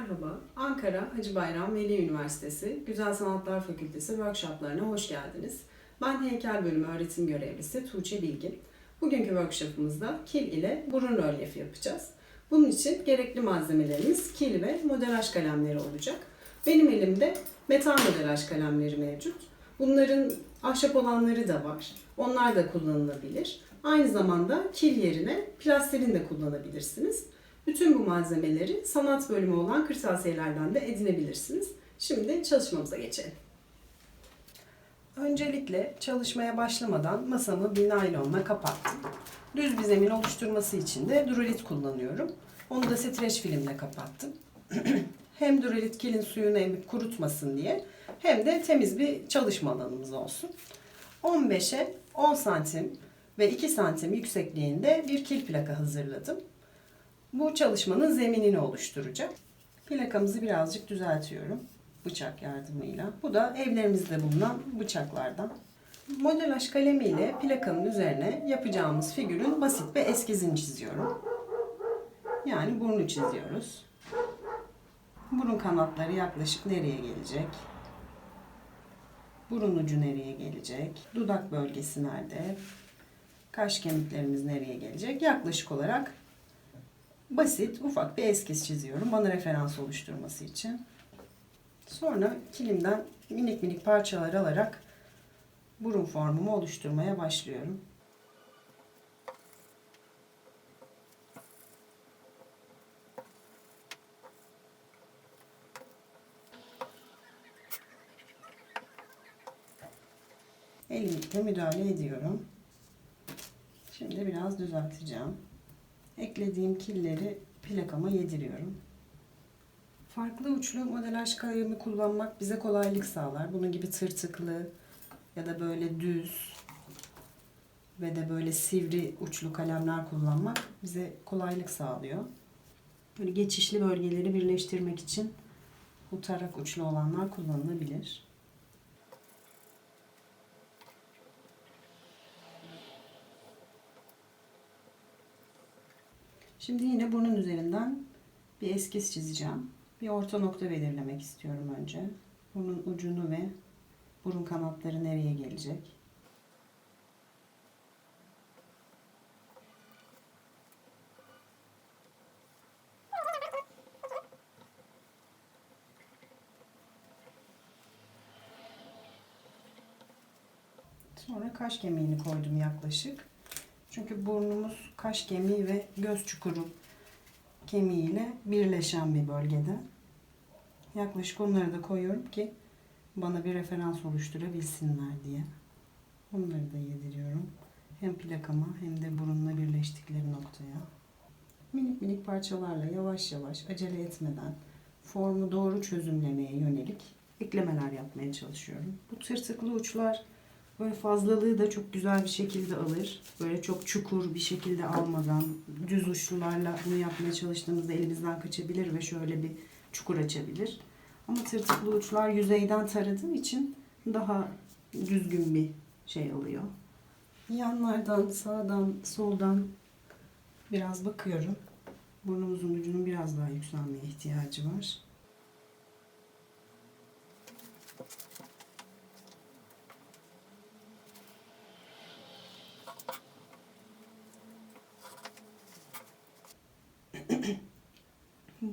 Merhaba, Ankara Hacı Bayram Veli Üniversitesi Güzel Sanatlar Fakültesi workshoplarına hoş geldiniz. Ben heykel bölümü öğretim görevlisi Tuğçe Bilgin. Bugünkü workshopımızda kil ile burun rölyefi yapacağız. Bunun için gerekli malzemelerimiz kil ve modelaj kalemleri olacak. Benim elimde metal modelaj kalemleri mevcut. Bunların ahşap olanları da var. Onlar da kullanılabilir. Aynı zamanda kil yerine plastilin de kullanabilirsiniz. Bütün bu malzemeleri sanat bölümü olan kırtasiyelerden de edinebilirsiniz. Şimdi çalışmamıza geçelim. Öncelikle çalışmaya başlamadan masamı bir naylonla kapattım. Düz bir zemin oluşturması için de duralit kullanıyorum. Onu da streç filmle kapattım. hem duralit kilin suyunu emip kurutmasın diye hem de temiz bir çalışma alanımız olsun. 15'e 10 santim ve 2 santim yüksekliğinde bir kil plaka hazırladım. Bu çalışmanın zeminini oluşturacak. Plakamızı birazcık düzeltiyorum bıçak yardımıyla. Bu da evlerimizde bulunan bıçaklardan. Modelaj kalemiyle plakanın üzerine yapacağımız figürün basit bir eskizini çiziyorum. Yani burnu çiziyoruz. Burun kanatları yaklaşık nereye gelecek? Burun ucu nereye gelecek? Dudak bölgesi nerede? Kaş kemiklerimiz nereye gelecek? Yaklaşık olarak basit, ufak bir eskiz çiziyorum. Bana referans oluşturması için. Sonra kilimden minik minik parçalar alarak burun formumu oluşturmaya başlıyorum. Elimle müdahale ediyorum. Şimdi biraz düzelteceğim. Eklediğim killeri plakama yediriyorum. Farklı uçlu modelaj kalemi kullanmak bize kolaylık sağlar. Bunun gibi tırtıklı ya da böyle düz ve de böyle sivri uçlu kalemler kullanmak bize kolaylık sağlıyor. Böyle geçişli bölgeleri birleştirmek için bu tarak uçlu olanlar kullanılabilir. Şimdi yine burnun üzerinden bir eskiz çizeceğim. Bir orta nokta belirlemek istiyorum önce. Burnun ucunu ve burun kanatları nereye gelecek? Sonra kaş kemiğini koydum yaklaşık. Çünkü burnumuz kaş kemiği ve göz çukuru kemiğiyle birleşen bir bölgede. Yaklaşık onları da koyuyorum ki bana bir referans oluşturabilsinler diye. Onları da yediriyorum. Hem plakama hem de burunla birleştikleri noktaya. Minik minik parçalarla yavaş yavaş acele etmeden formu doğru çözümlemeye yönelik eklemeler yapmaya çalışıyorum. Bu tırtıklı uçlar Böyle fazlalığı da çok güzel bir şekilde alır. Böyle çok çukur bir şekilde almadan düz uçlularla bunu yapmaya çalıştığımızda elimizden kaçabilir ve şöyle bir çukur açabilir. Ama tırtıklı uçlar yüzeyden taradığı için daha düzgün bir şey alıyor. Yanlardan, sağdan, soldan biraz bakıyorum. Burnumuzun ucunun biraz daha yükselmeye ihtiyacı var.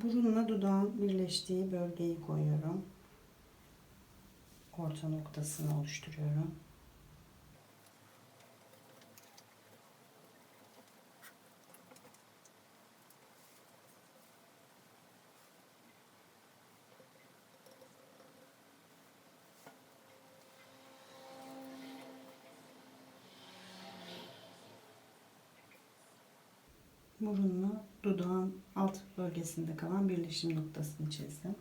Burunla dudağın birleştiği bölgeyi koyuyorum. Orta noktasını oluşturuyorum. burunla dudağın alt bölgesinde kalan birleşim noktasını çizdim.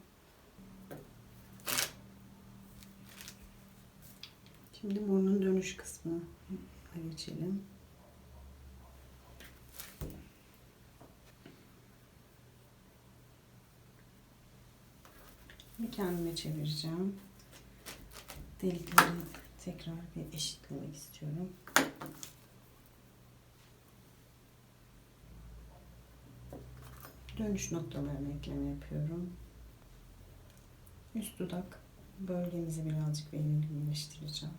Şimdi burnun dönüş kısmına geçelim. Bir kendime çevireceğim. Delikleri tekrar bir eşitlemek istiyorum. Dönüş noktalarına ekleme yapıyorum. Üst dudak bölgemizi birazcık belirginleştireceğim.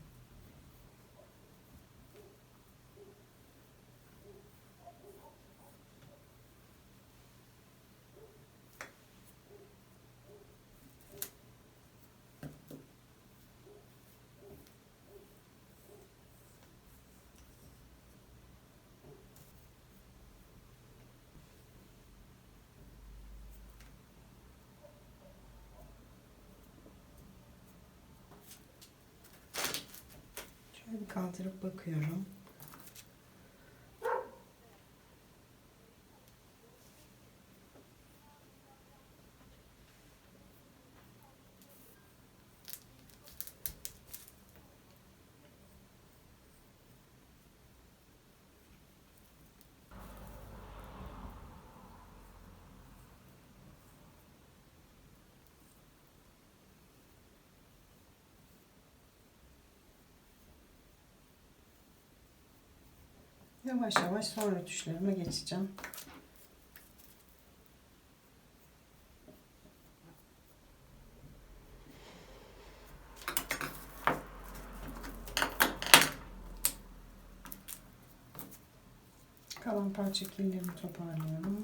Şöyle bir kaldırıp bakıyorum. Yavaş yavaş sonra tuşlarıma geçeceğim. Kalan parça kirlerimi toparlıyorum.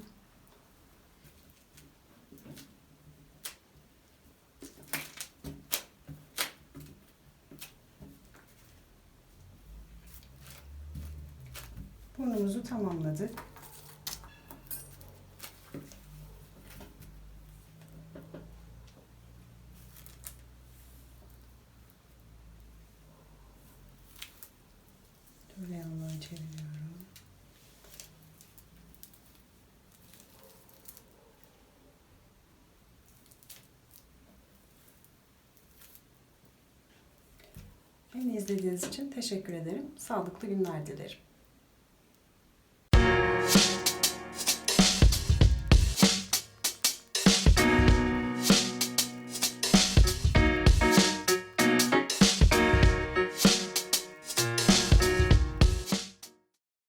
Burnumuzu tamamladık. Yandan çeviriyorum. Beni izlediğiniz için teşekkür ederim. Sağlıklı günler dilerim.